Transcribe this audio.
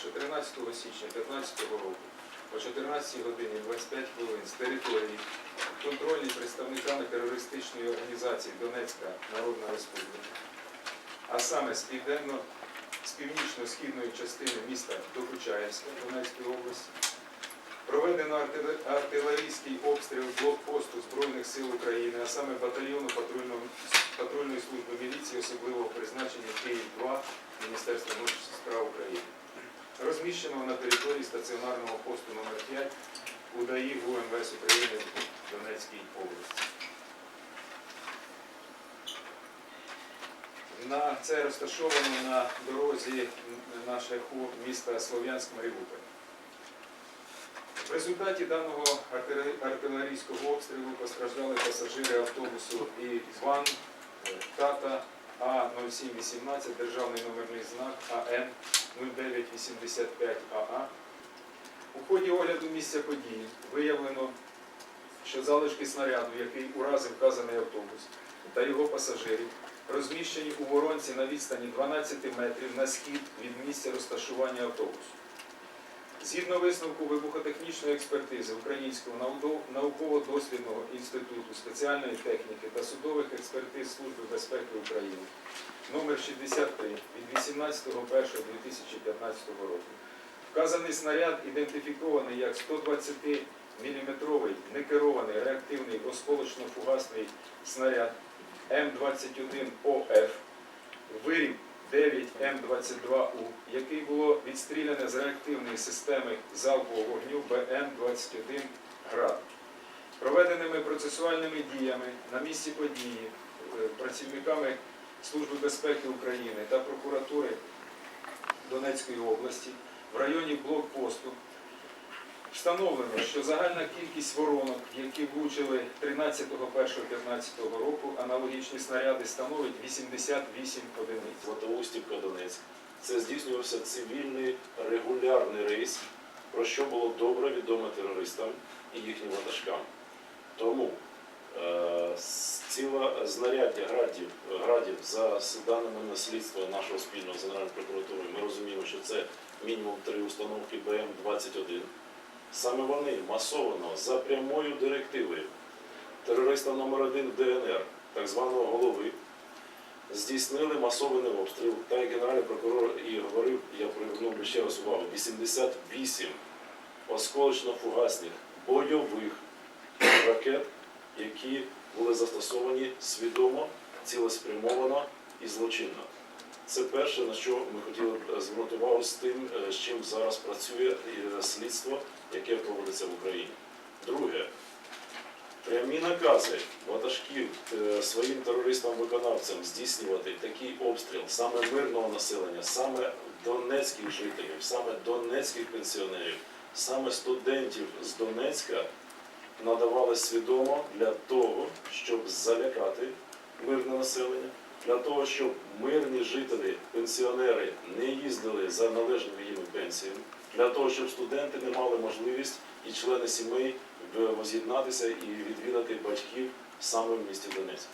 що 13 січня 2015 року о 14 годині 25 хвилин з території контрольній представниками терористичної організації Донецька Народна Республіка, а саме з південно з північно-східної частини міста Докучаєвська Донецької області, проведено артилерійський обстріл блокпосту Збройних сил України, а саме батальйону патрульної служби міліції особливого призначення Київ-2 Міністерства внутрішніх справ України, розміщеного на території стаціонарного посту номер 5 УДАІ ГУМВС України в Донецькій області. На це розташовано на дорозі на шляху міста Слов'янськ-Маріуполь. В результаті даного артилерійського обстрілу постраждали пасажири автобусу і ВАН е, Тата А0718, державний номерний знак АН 0985 АА. У ході огляду місця події виявлено, що залишки снаряду, який уразив вказаний автобус та його пасажирів, розміщені у воронці на відстані 12 метрів на схід від місця розташування автобусу. Згідно висновку вибухотехнічної експертизи Українського науково-дослідного інституту спеціальної техніки та судових експертиз Служби безпеки України номер 63 від 18.01.2015 року, вказаний снаряд ідентифікований як 120 мм некерований реактивний осколочно-фугасний снаряд М21ОФ, виріб 9М22У, який було відстріляне з реактивної системи залпового вогню БМ-21 «Град». Проведеними процесуальними діями на місці події е, працівниками Служби безпеки України та прокуратури Донецької області в районі блокпосту Встановлено, що загальна кількість воронок, які влучили 13.01.15 року, аналогічні снаряди становить 88 одиниць. Златоустівка Донецьк. Це здійснювався цивільний регулярний рейс, про що було добре відомо терористам і їхнім ватажкам. Тому е, ціле знаряддя градів, градів за даними на слідства нашого спільного з Генеральною прокуратурою, ми розуміємо, що це мінімум три установки БМ-21. Саме вони масовано за прямою директивою терориста номер один в ДНР, так званого голови, здійснили масований обстріл. Та як генеральний прокурор і говорив, я привернув ще раз увагу, 88 осколочно-фугасних бойових ракет, які були застосовані свідомо, цілеспрямовано і злочинно. Це перше, на що ми хотіли б звернути увагу з тим, е, з чим зараз працює е, слідство, яке проводиться в Україні. Друге, прямі накази ватажків е, своїм терористам-виконавцям здійснювати такий обстріл саме мирного населення, саме донецьких жителів, саме донецьких пенсіонерів, саме студентів з Донецька надавали свідомо для того, щоб залякати мирне населення, для того, щоб мирні жителі, пенсіонери не їздили за належними їм пенсіями, для того, щоб студенти не мали можливість і члени сімей воз'єднатися і відвідати батьків саме в місті Донецьк.